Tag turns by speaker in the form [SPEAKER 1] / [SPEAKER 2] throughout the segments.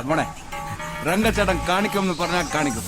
[SPEAKER 1] മോനെ. രംഗച്ചേട്ടൻ കാണിക്കുമെന്ന് പറഞ്ഞാൽ കാണിക്കും.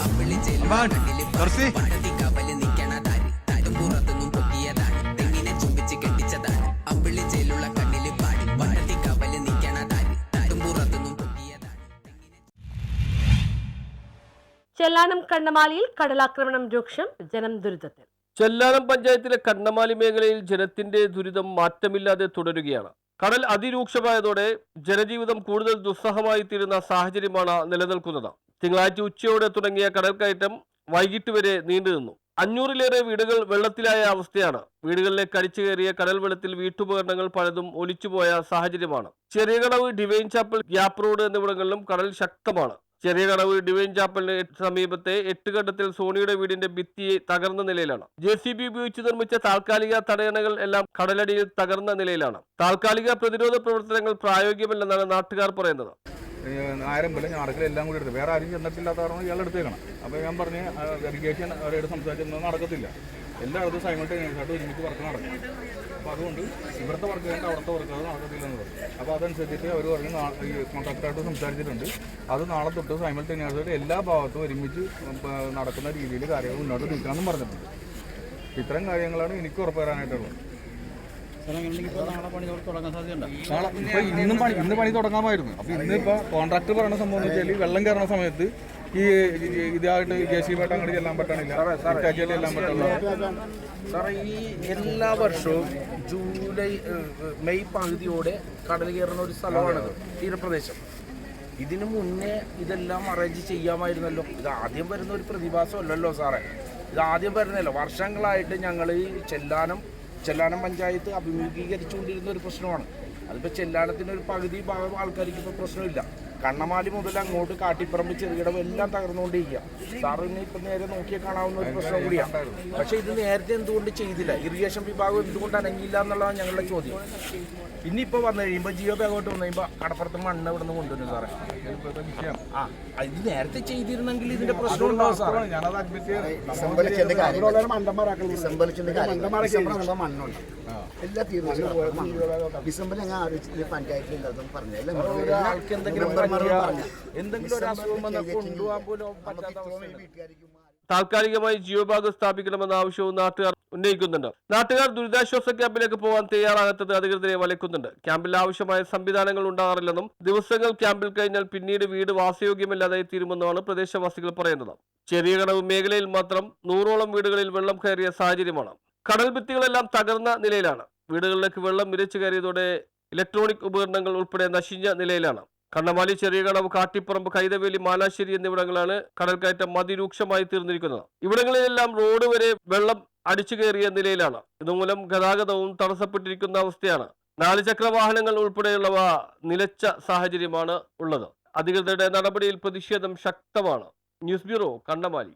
[SPEAKER 2] ചെല്ലാനം കണ്ണമാലിയിൽ കടലാക്രമണം രൂക്ഷം ജനം ദുരിതത്തിൽ.
[SPEAKER 3] ചെല്ലാനം പഞ്ചായത്തിലെ കണ്ണമാലി മേഖലയിൽ ജനത്തിന്റെ ദുരിതം മാറ്റമില്ലാതെ തുടരുകയാണ്. കടൽ അതിരൂക്ഷമായതോടെ ജനജീവിതം കൂടുതൽ ദുസ്സഹമായി തീരുന്ന സാഹചര്യമാണ് നിലനിൽക്കുന്നത്. തിങ്കളാഴ്ച ഉച്ചയോടെ തുടങ്ങിയ കടൽ കയറ്റം വൈകിട്ട് വരെ നീണ്ടുനിന്നു അഞ്ഞൂറിലേറെ വീടുകൾ വെള്ളത്തിലായ അവസ്ഥയാണ്. വീടുകളിലേക്ക് അടിച്ചു കയറിയ കടൽ വെള്ളത്തിൽ വീട്ടുപകരണങ്ങൾ പലതും ഒലിച്ചുപോയ സാഹചര്യമാണ്. Cheriya Kadavu divine chapel gap road എന്നിവിടങ്ങളിലും കടൽ ശക്തമാണ്. ചെറിയ കടവ് ഡിവൈൻ ചാപ്പലിന് സമീപത്തെ എട്ടുകണ്ടത്തിൽ സോണിയുടെ വീടിന്റെ ഭിത്തി തകർന്ന നിലയിലാണ്. ജെ സി ബി ഉപയോഗിച്ച് നിർമ്മിച്ച താൽക്കാലിക തടയണകൾ എല്ലാം കടലടിയിൽ തകർന്ന നിലയിലാണ്. താൽക്കാലിക പ്രതിരോധ പ്രവർത്തനങ്ങൾ പ്രായോഗികമല്ലെന്നാണ് നാട്ടുകാർ പറയുന്നത്.
[SPEAKER 4] ആരംഭില്ല ഞാറക്കൽ എല്ലാം കൂടി എടുത്ത്. വേറെ ആരും ചെന്നിട്ടില്ലാത്ത കാരണം ഇയാൾ എടുത്തേക്കണം. അപ്പോൾ ഞാൻ പറഞ്ഞ് ഡെഡിക്കേഷൻ അവരോട് സംസാരിച്ചൊന്നും നടക്കത്തില്ല. എല്ലായിടത്തും സൈമൾട്ടേനിയസ് ആയിട്ട് ഒരുമിച്ച് വർക്ക് നടക്കും. അപ്പോൾ അതുകൊണ്ട് ഇവിടുത്തെ വർക്ക് കഴിഞ്ഞാൽ അവിടുത്തെ വർക്ക് അത് നടക്കത്തില്ലെന്ന് പറഞ്ഞു. അപ്പോൾ അതനുസരിച്ചിട്ട് അവർ പറഞ്ഞ് ഈ കോൺട്രാക്ടറായിട്ട് സംസാരിച്ചിട്ടുണ്ട്. അത് നാളെ തൊട്ട് സൈമൾട്ടേനിയസ് ആയിട്ട് എല്ലാ ഭാഗത്തും ഒരുമിച്ച് നടക്കുന്ന രീതിയിൽ കാര്യങ്ങൾ മുന്നോട്ട് നിൽക്കാമെന്നും പറഞ്ഞിട്ടുണ്ട്. ഇത്തരം കാര്യങ്ങളാണ് എനിക്ക് ഉറപ്പ് തരാനായിട്ടുള്ളത് നാളെ ഇപ്പൊ ഇന്നും പണി ഇന്ന് പണി തുടങ്ങാമായിരുന്നു. അപ്പൊ ഇന്നിപ്പോ ഇപ്പൊ കോൺട്രാക്ട് പറയുന്ന സംഭവം എന്ന് വെച്ചാൽ വെള്ളം കയറുന്ന സമയത്ത് ഈ ഇതായിട്ട് ജെ സി ബി അങ്ങോട്ട് ചെല്ലാൻ പറ്റണില്ല ചെല്ലാൻ
[SPEAKER 5] സാറേ ഈ എല്ലാ വർഷവും ജൂലൈ മെയ് പകുതിയോടെ കടൽ കയറുന്ന ഒരു സ്ഥലമാണ് തീരപ്രദേശം. ഇതിനു മുന്നേ ഇതെല്ലാം അറേഞ്ച് ചെയ്യാമായിരുന്നല്ലോ. ഇത് ആദ്യം വരുന്ന ഒരു പ്രതിഭാസമല്ലല്ലോ സാറേ. ഇത് ആദ്യം വരുന്നല്ലോ വർഷങ്ങളായിട്ട് ഞങ്ങൾ ഈ ചെല്ലാനം ചെല്ലാനം പഞ്ചായത്ത് അഭിമുഖീകരിച്ചുകൊണ്ടിരുന്ന ഒരു പ്രശ്നമാണ്. അതിപ്പോൾ ചെല്ലാനത്തിന്റെ ഒരു പകുതി ഭാഗം ആൾക്കാർക്ക് ഇപ്പോൾ പ്രശ്നമില്ല. കണ്ണമാലി മുതൽ അങ്ങോട്ട് കാട്ടിപ്പറമ്പ് ചെറുകിടം എല്ലാം തകർന്നുകൊണ്ടിരിക്കുക. സാറിന് ഇപ്പം നേരെ നോക്കിയാൽ കാണാവുന്ന ഒരു പ്രശ്നം കൂടിയാണ് പക്ഷേ ഇത് നേരത്തെ എന്തുകൊണ്ട് ചെയ്തില്ല? ഇറിഗേഷൻ വിഭാഗം എന്തുകൊണ്ട് അനങ്ങിയില്ല എന്നുള്ളതാണ് ഞങ്ങളുടെ ചോദ്യം. ഇനിയിപ്പോൾ വന്നു കഴിയുമ്പോൾ ജിയോ ബാഗോട്ട് വന്നു കഴിയുമ്പോൾ കടപ്പുറത്ത് മണ്ണ് ഇവിടെ നിന്ന് കൊണ്ടുവരും സാറേ? ആ ഇത് നേരത്തെ ചെയ്തിരുന്നെങ്കിൽ ഇതിന്റെ പ്രശ്നം ഉണ്ടാവും സാറേ.
[SPEAKER 4] ഞാനത് അഡ്മിറ്റ് ചെയ്യാം
[SPEAKER 6] ഡിസംബറിൽ മണ്ണുണ്ട്. എല്ലാ തീരുമാനങ്ങളും മാറി
[SPEAKER 3] താൽക്കാലികമായി ജിയോ ബാഗ് സ്ഥാപിക്കണമെന്ന ആവശ്യവും നാട്ടുകാർ ഉന്നയിക്കുന്നുണ്ട്. നാട്ടുകാർ ദുരിതാശ്വാസ ക്യാമ്പിലേക്ക് പോകാൻ തയ്യാറാകാത്തത് അധികൃതരെ വലയ്ക്കുന്നുണ്ട്. ക്യാമ്പിൽ ആവശ്യമായ സംവിധാനങ്ങൾ ഉണ്ടാകാറില്ലെന്നും ദിവസങ്ങൾ ക്യാമ്പിൽ കഴിഞ്ഞാൽ പിന്നീട് വീട് വാസയോഗ്യമല്ലാതായി തീരുമെന്നുമാണ് പ്രദേശവാസികൾ പറയുന്നത്. ചെറിയ കടവ് മേഖലയിൽ മാത്രം നൂറോളം വീടുകളിൽ വെള്ളം കയറിയ സാഹചര്യമാണ്. കടൽ ഭിത്തികളെല്ലാം തകർന്ന നിലയിലാണ്. വീടുകളിലേക്ക് വെള്ളം വിരച്ചു കയറിയതോടെ ഇലക്ട്രോണിക് ഉപകരണങ്ങൾ ഉൾപ്പെടെ നശിഞ്ഞ നിലയിലാണ്. കണ്ണമാലി ചെറിയ കടവ് കാട്ടിപ്പറമ്പ് കൈതവേലി മാലാശ്ശേരി എന്നിവിടങ്ങളാണ് കടൽക്കയറ്റം അതിരൂക്ഷമായി തീർന്നിരിക്കുന്നത്. ഇവിടങ്ങളിലെല്ലാം റോഡ് വരെ വെള്ളം അടിച്ചു കയറിയ നിലയിലാണ്. ഇതുമൂലം ഗതാഗതവും തടസ്സപ്പെട്ടിരിക്കുന്ന അവസ്ഥയാണ്. നാല് ചക്ര വാഹനങ്ങൾ ഉൾപ്പെടെയുള്ളവ നിലച്ച സാഹചര്യമാണ് ഉള്ളത്. അധികൃതരുടെ നടപടിയിൽ പ്രതിഷേധം ശക്തമാണ്. News bureau Kannamaly.